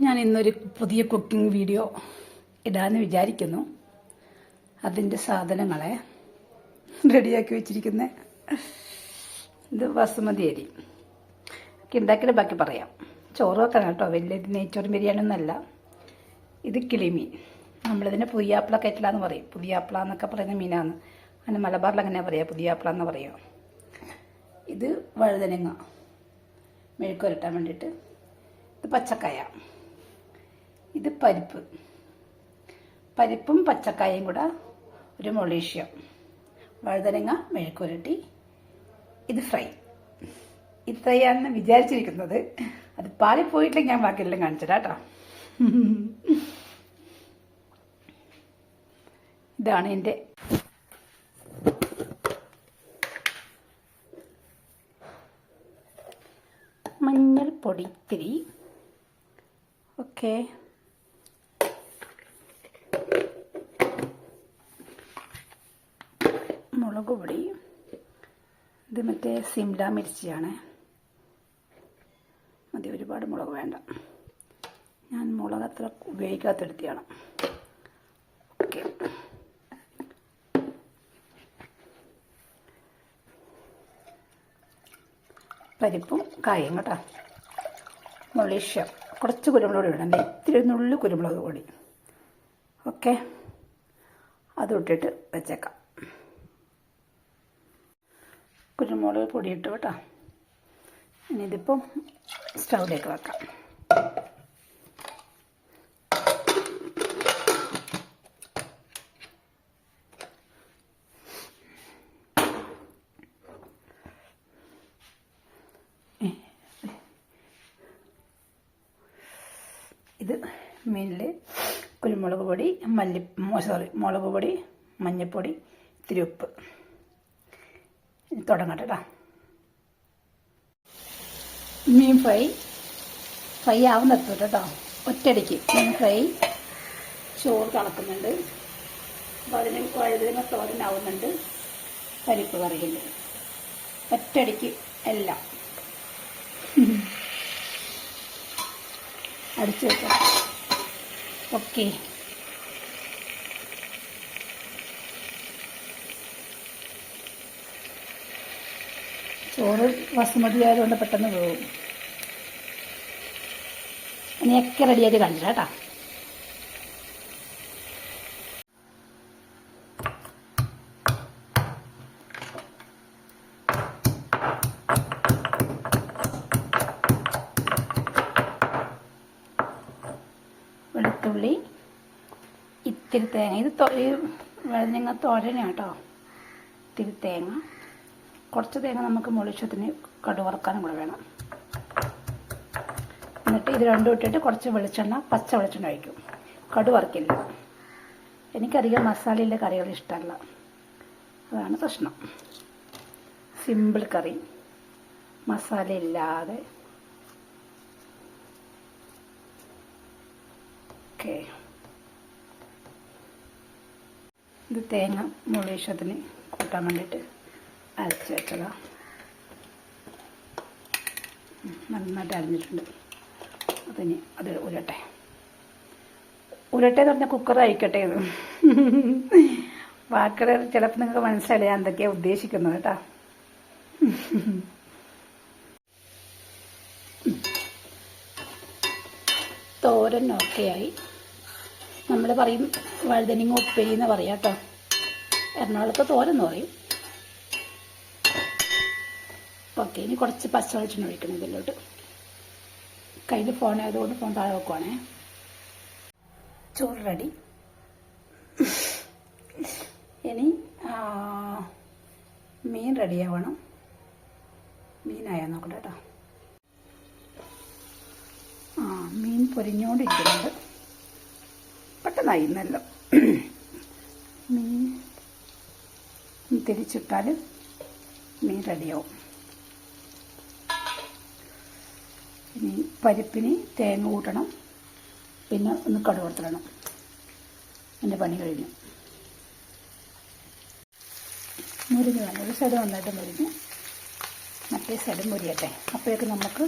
ഞാൻ ഇന്നൊരു പുതിയ കുക്കിംഗ് വീഡിയോ ഇടാമെന്ന് വിചാരിക്കുന്നു. അതിന്റെ സാധനങ്ങളെ റെഡിയാക്കി വെച്ചിരിക്കുന്ന ഇത് ബസുമതി അരി. ഉണ്ടാക്കിയിട്ട് ബാക്കി പറയാം. ചോറ് വെക്കണം കേട്ടോ. വലിയ നെയ്ച്ചോറും ബിരിയാണി ഒന്നല്ല ഇത് കിളിമീൻ. നമ്മളിതിനെ പുതിയാപ്പിള കയറ്റില എന്ന് പറയും. പുതിയാപ്പിള എന്നൊക്കെ പറയുന്ന മീനാണ്. അങ്ങനെ മലബാറിൽ അങ്ങനെ പറയാം പുതിയാപ്പിള എന്ന് പറയുക ഇത് വഴുതനങ്ങ. മെഴുക്കുരട്ടാൻ വേണ്ടിയിട്ട്. ഇത് പച്ചക്കായ. ഇത് പരിപ്പ്. പരിപ്പും പച്ചക്കായും കൂടെ ഒരു മൊളീഷ്യം. വഴുതനങ്ങ മെഴുക്കുരട്ടി. ഇത് ഫ്രൈ ഇത്രയാണെന്ന് വിചാരിച്ചിരിക്കുന്നത്. അത് പാളിപ്പോയിട്ടില്ലെങ്കിൽ ഞാൻ ബാക്കിയെല്ലാം കാണിച്ചിട്ടാ കേട്ടോ. ഇതാണ് എന്റെ മഞ്ഞൾപ്പൊടി. ഇത്തിരി. ഓക്കെ. മുളക് പൊടി ഇത് മറ്റേ സിംല മിർച്ചിയാണ്. മതി ഒരുപാട് മുളക് വേണ്ട. ഞാൻ മുളക് അത്ര ഉപയോഗിക്കാത്തെടുത്തിയാണ് ഓക്കെ. പരിപ്പും കായും കേട്ടോ. മൊളീഷ്യം. കുറച്ച് കുരുമുളക് ഇടണം ഇത്തിരി നുള്ളി കുരുമുളക് പൊടി ഓക്കെ. അതും ഇട്ടിട്ട് വെച്ചേക്കാം. കുരുമുളക് പൊടി ഇട്ടു കേട്ടോ. ഇനി ഇതിപ്പോൾ സ്റ്റൗവിലേക്ക് വെക്കാം. ഇത് മീനിൽ കുരുമുളക് പൊടി മല്ലി സോറി മുളക് പൊടി മഞ്ഞൾപ്പൊടി ഇത്തിരി ഉപ്പ്. തുടങ്ങട്ടെ കേട്ടോ മീൻ ഫ്രൈ ഫ്രൈ ആവുന്നെത്തും കേട്ടോ ഒറ്റയടിക്ക് മീൻ ഫ്രൈ ചോറ് കണക്കുന്നുണ്ട് അതിന് വഴുതിന് തോരനാവുന്നുണ്ട് പരിപ്പ് കറിയുണ്ട്. ഒറ്റയടിക്ക് എല്ലാം. അടിച്ചു വെക്കാം ഓക്കെ. ചോറ് ബസുമതി ആയതുകൊണ്ട് പെട്ടെന്ന് പോകും. ഇനിയൊക്കെ റെഡിയായിട്ട് കാണിച്ചു കേട്ടോ. വെളുത്തുള്ളി ഇത്തിരി തേങ്ങ. ഇത് ഈ വഴുതനങ്ങ തോരന കേട്ടോ. ഇത്തിരി തേങ്ങ. കുറച്ച് തേങ്ങ നമുക്ക് മുളിച്ചത്തിന് കടുവറക്കാനും കൂടെ വേണം. എന്നിട്ട് ഇത് രണ്ടും ഇട്ടിട്ട് കുറച്ച് വെളിച്ചെണ്ണ പച്ച വെളിച്ചെണ്ണ ഒഴിക്കും. കടുവറക്കില്ല. എനിക്കധികം മസാലയിലെ കറികൾ ഇഷ്ടമല്ല. അതാണ് പ്രശ്നം. സിമ്പിൾ കറി. മസാല ഇല്ലാതെ. ഓക്കെ. ഇത് തേങ്ങ മുളീഷത്തിന് കൂട്ടാൻ വേണ്ടിയിട്ട് അരച്ച് നന്നായിട്ട് അരിഞ്ഞിട്ടുണ്ട്. അതിന് അത് ഉരട്ടെ. ഉരട്ടെ എന്ന് പറഞ്ഞാൽ കുക്കർ അയക്കട്ടെ ഇത് വാക്കുകൾ ചിലപ്പോൾ നിങ്ങൾക്ക് മനസ്സിലായി ഞാൻ എന്തൊക്കെയാണ് ഉദ്ദേശിക്കുന്നത് കേട്ടോ. തോരൻ ഓക്കെയായി നമ്മൾ പറയും വഴുതനങ്ങ ഉപ്പേരി എന്ന് പറയാം കേട്ടോ. എറണാകുളത്ത് തോരൻ എന്ന് പറയും. ഓക്കെ ഇനി കുറച്ച് പച്ചവെളിച്ചെണ്ണ ഒഴിക്കണം ഇതിലോട്ട്. കയ്യിൽ ഫോൺ ആയതുകൊണ്ട് ഫോൺ താഴെ വെക്കുവാണേ. ചോറ് റെഡി ഇനി മീൻ റെഡിയാവണം മീനായാൽ നോക്കട്ടെ കേട്ടോ ആ മീൻ പൊരിഞ്ഞോണ്ടിരിക്കുന്നുണ്ട്. പെട്ടെന്നായി നല്ല മീൻ തിരിച്ചിട്ടാൽ മീൻ റെഡിയാവും ഇനി പരിപ്പിന് തേങ്ങ കൂട്ടണം. പിന്നെ ഒന്ന് കടുവർത്തിടണം എന്റെ പണി കഴിഞ്ഞു. മുരിഞ്ഞ് വേണം ഒരു സൈഡ് നന്നായിട്ട് മുരിഞ്ഞ്. മറ്റേ സൈഡ് മുരിയട്ടെ. അപ്പോഴേക്ക് നമുക്ക്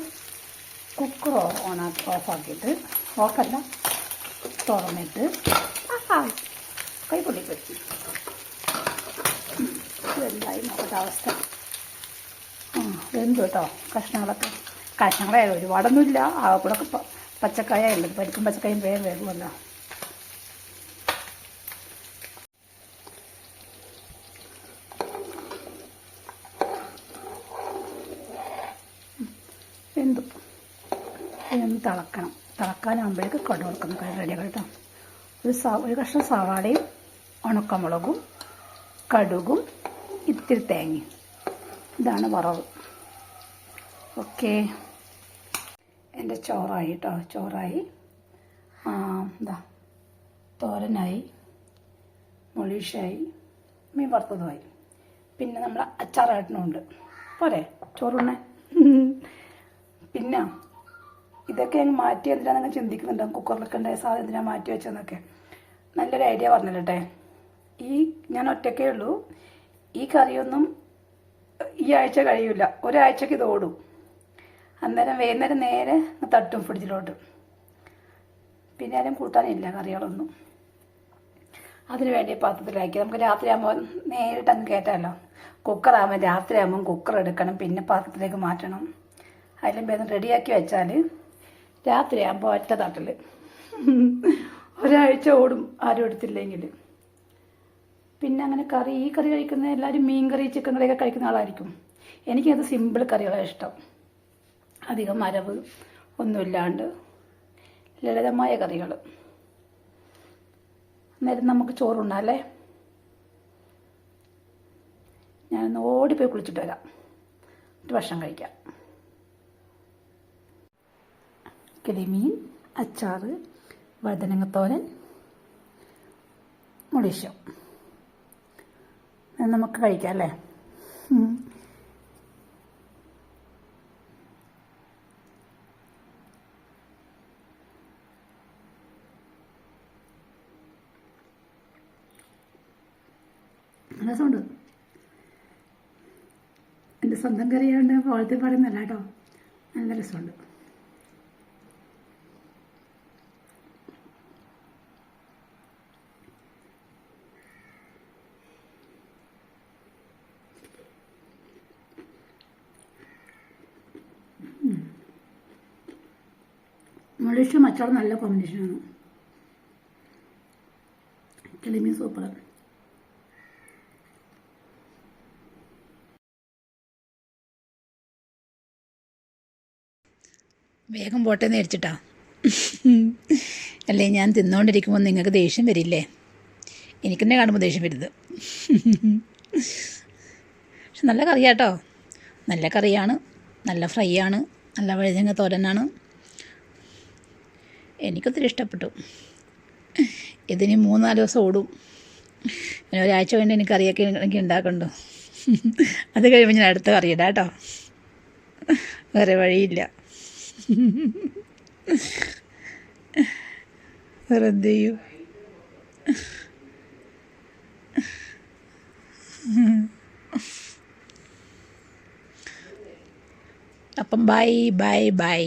കുക്കർ ഓണാക്കി ഓഫാക്കിയിട്ട് ഓഫല്ല തുറന്നിട്ട് കൈ പൊട്ടിപ്പോയി. ഇതെന്തായി? നോക്കട്ടെ അവസ്ഥ. ആ വെന്തു കേട്ടോ കഷ്ണങ്ങളൊക്കെ. കഷ്ണങ്ങളെ ഒരുപാടൊന്നുമില്ല. ആ കൂടെ പച്ചക്കായ ഉള്ളത് പരിപ്പും പച്ചക്കായും വേഗം വേകുമല്ലോ എന്തു? ഒന്ന് തിളക്കണം. തിളക്കാനാകുമ്പോഴേക്ക് കടുക് കൊടുക്കുന്നു കാര്യം റെഡി കേട്ടോ. ഒരു സ ഒരു കഷ്ണം സവാളയും ഉണക്കമുളകും കടുകും ഇത്തിരി തേങ്ങയും. ഇതാണ് വറവ്. ഓക്കെ. എന്റെ ചോറായി കേട്ടോ ചോറായി. എന്താ തോരനായി മൊളീഷായി മീൻ വറുത്തതുമായി. പിന്നെ നമ്മൾ അച്ചാറായിട്ടുണ്ട് പോരെ ചോറുണ്ണേ. പിന്നെ ഇതൊക്കെ ഞങ്ങൾ മാറ്റി എന്തിനാണ് നിങ്ങൾ ചിന്തിക്കുന്നുണ്ടോ. കുക്കറിലൊക്കെ ഉണ്ടായ സാധനം എന്തിനാണ് മാറ്റി വെച്ചതെന്നൊക്കെ. നല്ലൊരു ഐഡിയ പറഞ്ഞില്ലട്ടെ. ഈ ഞാൻ ഒറ്റക്കേ ഉള്ളൂ. ഈ കറിയൊന്നും ഈ ആഴ്ച കഴിയില്ല ഒരാഴ്ചക്ക് ഇത് ഓടും. അന്നേരം വൈകുന്നേരം നേരെ തട്ടും ഫ്രിഡ്ജിലോട്ട്. പിന്നെ ആരും കൂട്ടാനില്ല കറികളൊന്നും. അതിനു വേണ്ടി പാത്രത്തിലാക്കി. നമുക്ക് രാത്രിയാകുമ്പോൾ നേരിട്ട് അങ്ങ് കയറ്റാമല്ലോ കുക്കറാകുമ്പോൾ രാത്രിയാകുമ്പോൾ കുക്കർ എടുക്കണം പിന്നെ പാത്രത്തിലേക്ക് മാറ്റണം. അതിലും ഭേദം റെഡിയാക്കി വെച്ചാൽ രാത്രിയാകുമ്പോൾ ഒറ്റ തട്ടൽ ഒരാഴ്ച ഓടും ആരും എടുത്തില്ലെങ്കിൽ പിന്നെ അങ്ങനെ കറി ഈ കറി കഴിക്കുന്ന എല്ലാവരും മീൻ കറി ചിക്കൻ കറിയൊക്കെ കഴിക്കുന്ന ആളായിരിക്കും. എനിക്കത് സിമ്പിൾ കറികളാണ് ഇഷ്ടം. അധികം അരവ് ഒന്നുമില്ലാണ്ട് ലളിതമായ കറികൾ. അന്നേരം നമുക്ക് ചോറുണ്ണാല്ലേ ഞാനൊന്ന് ഓടിപ്പോയി കുളിച്ചിട്ട് വരാം. എന്നിട്ട് ഭക്ഷണം കഴിക്കാം. കിളിമീൻ അച്ചാറ് വഴുതനങ്ങത്തോരൻ മുളിശം അത് നമുക്ക് കഴിക്കാം അല്ലേ? രസമുണ്ട് എന്റെ സ്വന്തം കറിയാണ്ട് പോലത്തെ പറയുന്നല്ല കേട്ടോ. നല്ല രസമുണ്ട്. മുളിഷും അച്ചാറും നല്ല കോമ്പിനേഷനാണ് കിളിമീൻ സൂപ്പർ. വേഗം പോട്ടെ നേരിച്ചിട്ടാ അല്ലേ ഞാൻ തിന്നുകൊണ്ടിരിക്കുമ്പോൾ നിങ്ങൾക്ക് ദേഷ്യം വരില്ലേ? എനിക്ക് തന്നെ കാണുമ്പോൾ ദേഷ്യം വരുത്. പക്ഷെ നല്ല കറിയാട്ടോ. നല്ല കറിയാണ് നല്ല ഫ്രൈ ആണ് നല്ല വഴുതങ്ങ തോരനാണ്. എനിക്കൊത്തിരി ഇഷ്ടപ്പെട്ടു. ഇതിന് മൂന്നാൽ ദിവസം ഓടും. പിന്നെ ഒരാഴ്ച വേണ്ടി എനിക്ക് കറിയൊക്കെ എനിക്ക് ഉണ്ടാക്കണ്ടു? അത് കഴിയുമ്പോൾ ഞാൻ അടുത്ത കറിയിടാം കേട്ടോ വേറെ വഴിയില്ല. വേറെ എന്ത് ചെയ്യും അപ്പം ബൈ ബൈ ബൈ